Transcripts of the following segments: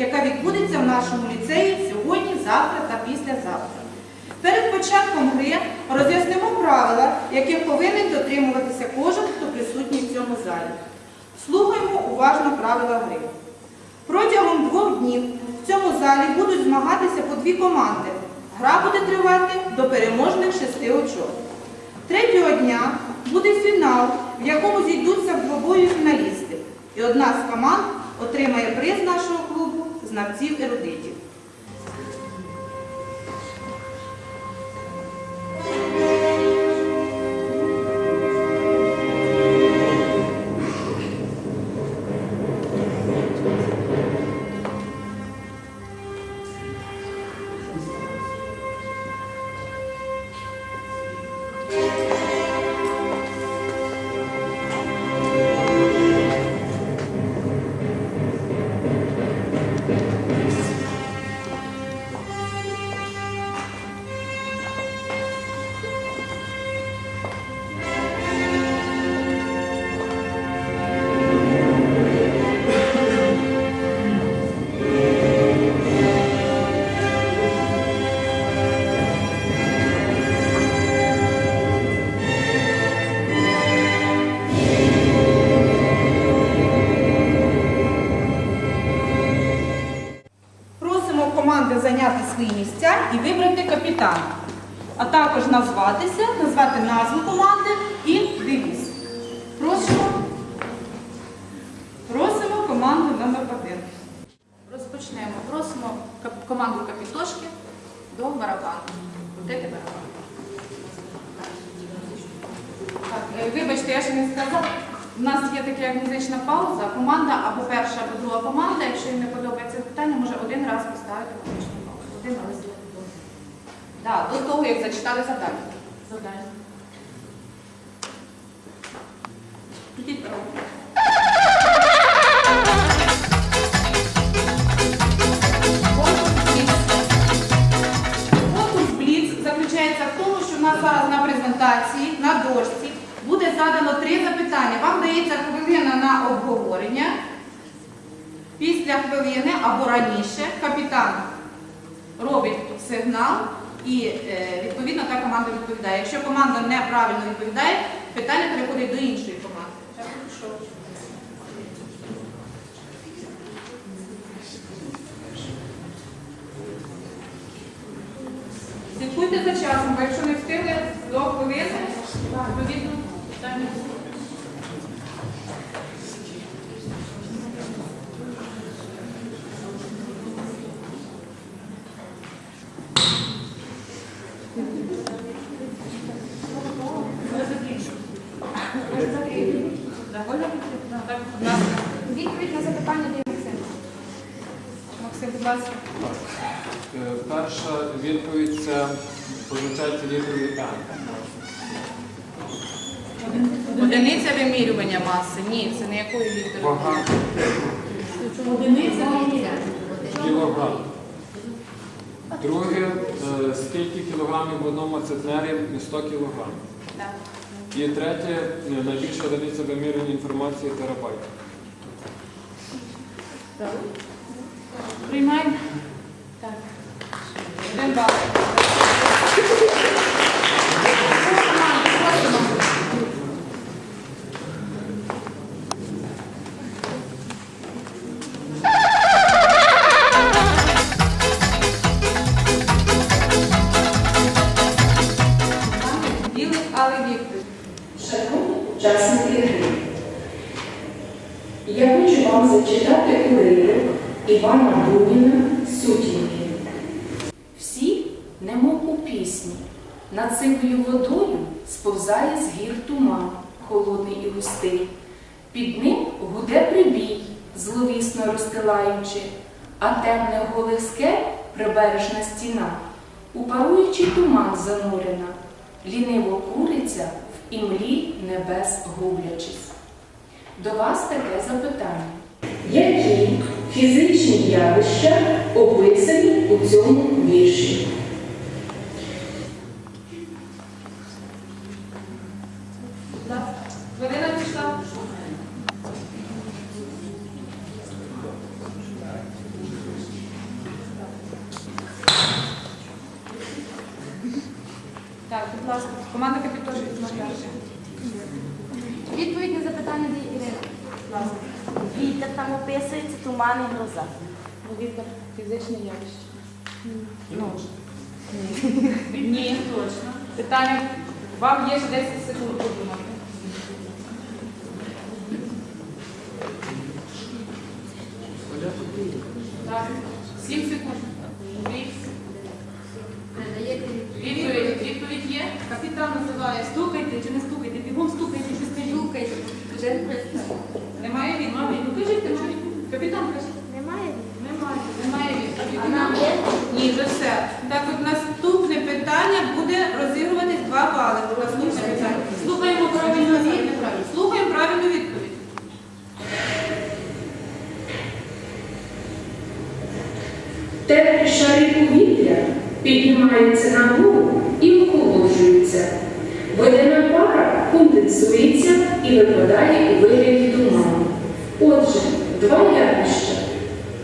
яка відбудеться в нашому ліцеї сьогодні, завтра та післязавтра. Перед початком гри роз'яснимо правила, яких повинен дотримуватися кожен, хто присутній в цьому залі. Слухаймо уважно правила гри. Протягом двох днів в цьому залі будуть змагатися по дві команди. Гра буде тривати до переможних шести очок. Третього дня буде фінал, в якому зійдуться в двобою фіналісти. І одна з команд отримає приз нашого клубу знавців і вибрати капітана, а також назватися, назвати назву команди і девіз. Просимо, просимо команду номер один. Розпочнемо. Просимо команду капітошки до барабану. Крутити барабан. Е, вибачте, я ще не сказала. У нас є така музична пауза. Команда або перша, або друга команда. Якщо їм не подобається питання, може один раз поставити музичну паузу. Один раз. Да, до того, як зачитали завдання. Завдання. Ідіть дорогу. Конкурс Бліц заключається в тому, що в нас зараз на презентації, на дошці, буде задано три запитання. Вам дається хвилина на обговорення. Після хвилини або раніше капітан робить сигнал і е, відповідно та команда відповідає. Якщо команда неправильно відповідає, питання переходить до іншої команди. Слідкуйте за часом, бо якщо не встигли до відповідно, питання. Відповідь на запитання для Максима. Максим, будь ласка. Е, Перша відповідь це позначається літерою Н. Одиниця вимірювання маси. Ні, це не якої літери. Вага Одиниця вимірювання. кілограм. Друге, е, скільки кілограмів в одному центнері 100 кілограм. Так. І третє, найбільше найбільша вимірення інформації терабайт. Приймаємо. Так. Один бал. Івана Буніна «Сутінки». Всі, немов у пісні, над сивою водою сповзає з гір туман, холодний і густий. Під ним гуде прибій, зловісно розстилаючи, а темне скель прибережна стіна, у паруючий туман занурена, ліниво куриться в імлі небес гублячись. До вас таке запитання. Які фізичні явища описані у цьому вірші. Так, будь ласка, команда капітоші відмовляє. Відповідь на запитання дії Ірина. Ласка. Вітер там описується туман і гроза. Віктор, фізичне явище. Ні, точно. Питання. Вам є ще 10 секунд подумати. Так, 7 секунд. Дві. Відповідь, відповідь є? Капітан називає. Стукайте чи не стукайте, бігом стукайте чи стукайте. Немає відповіді. Ну кажіть, немає. Капітан, кажіть. Немає? Немає, немає відповіді. А нам є? Ні, вже все. Так от наступне питання буде розігруватись два бали. Наступне питання. Слухаємо правильну відповідь. Слухаємо правильну відповідь. Теплі шари повітря піднімаються нагору і охолоджуються. Водяна пара конденсується і випадає у вигляді туману. Отже, два явища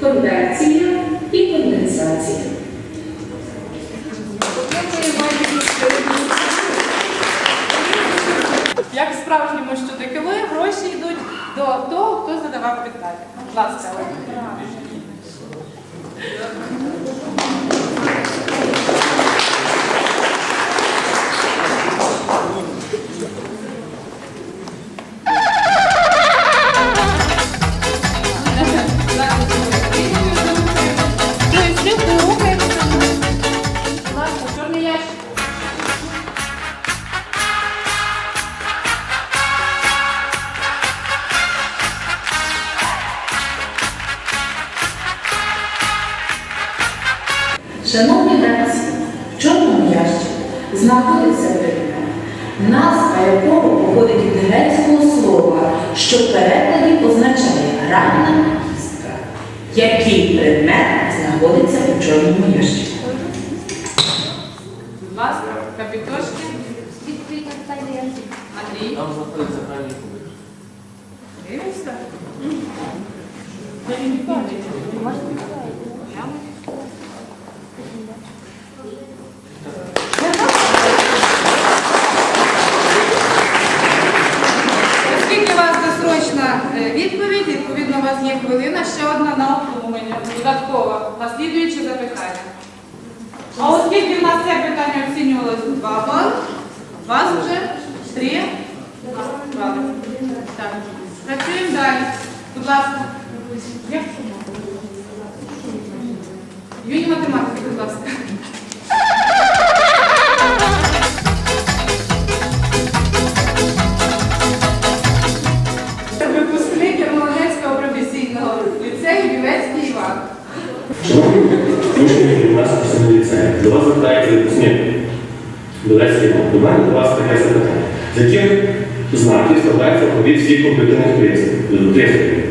конвекція і конденсація. Як справжньому щодо гроші йдуть до того, хто задавав питання. Будь ласка, Олег. Назва якого походить від грецького слова, що в перекладі означає ранна містка, Який предмет знаходиться у чорному ящику? Будь ласка, капітошки. Андрій. Там знаходиться гральний кубик. Дивишся? Можна Оскільки у вас досрочна е, відповідь, відповідно, у вас є хвилина, ще одна на обдумання, додаткова, наслідуючи запитання. А оскільки в нас це питання оцінювалося у два бали, у вас вже три бали. Так, працюємо далі. Будь ласка. Як? Юні математики, будь ласка. Випускник Ярмолинецького професійного ліцею Білецький Іван. Учні гімнастики ліцею, до вас звертається випускник Білецький знаків складається алфавіт всіх комп'ютерних пристроїв?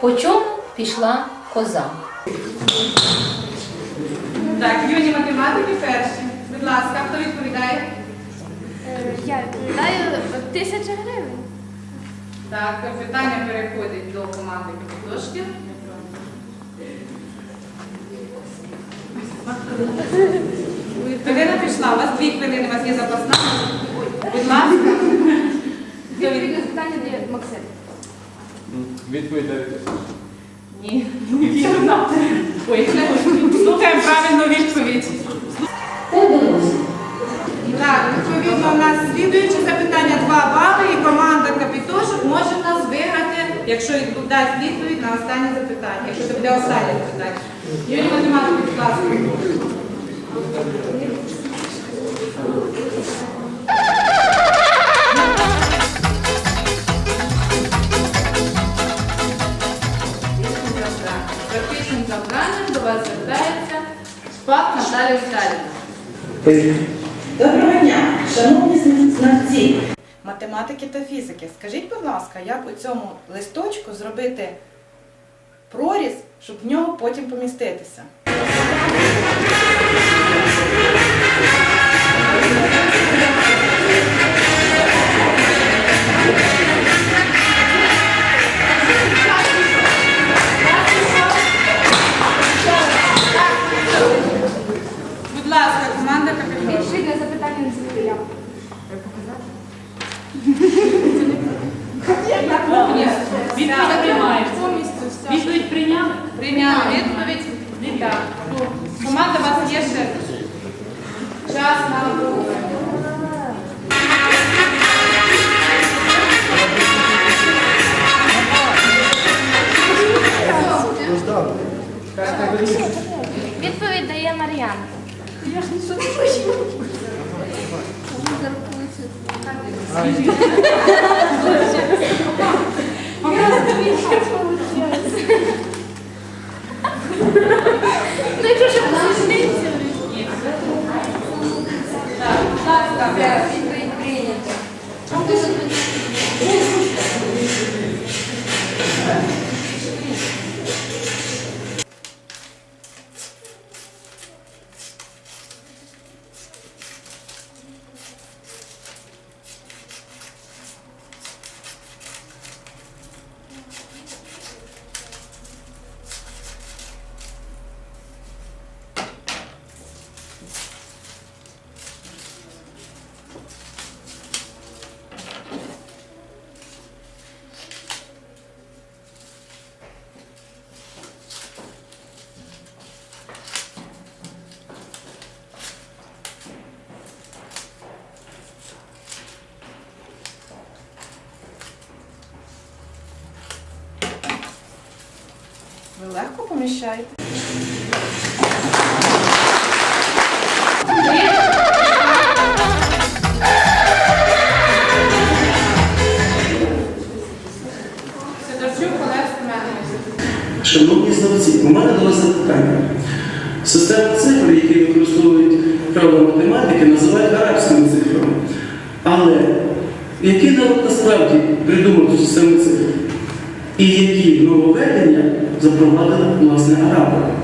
По чому пішла коза? Так, юні математики перші. Будь ласка, хто відповідає? Е, Я відповідаю тисяча гривень. Так, питання переходить до команди Капітошки. Хвилина пішла, у вас дві хвилини, у вас є запасна. Будь ласка. Відповідь на запитання від Максим. М, Відповідь 9 тисяч. Ні. Вірно. Ой, слухаємо правильну відповідь. Так, відповідно, у нас слідуюче запитання 2 бали, і команда Капітошок може нас виграти, якщо дасть відповідь на останнє запитання, якщо це буде останнє запитання. Юрій математик, будь ласка. Доброго дня, шановні знавці математики та фізики. Скажіть, будь ласка, як у цьому листочку зробити проріз, щоб в нього потім поміститися? Ну, якщо ще посмішниця. Відповідь прийнята. Ви легко поміщаєте? Шановні знавці, у мене до вас запитання. Систему цифр, які використовують правила математики, називають арабськими цифрами. Але який народ насправді придумав цю систему цифр? І які нововведення zaprowadza nas na Araba.